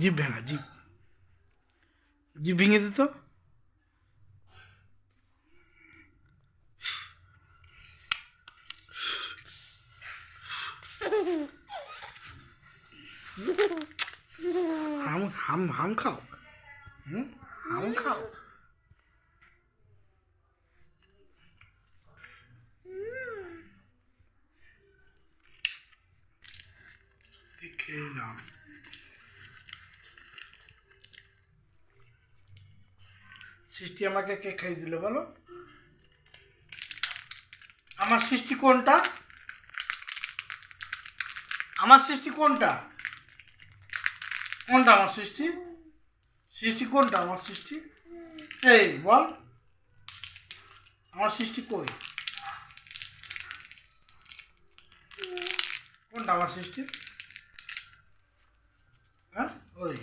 জিভ ভেঙা জিভ জিভ ভেঙে দিত হাম হাম হাম খাও। হুম? খাও। খেয়ে সৃষ্টি আমাকে কে খাই দিল বলো? আমার সৃষ্টি কোনটা? আমার সৃষ্টি কোনটা? কোনটা আমার সৃষ্টি? সৃষ্টি কোনটা আমার সৃষ্টি? এই, বল। আমার সৃষ্টি কই? কোনটা আমার সৃষ্টি? হ্যাঁ ওই।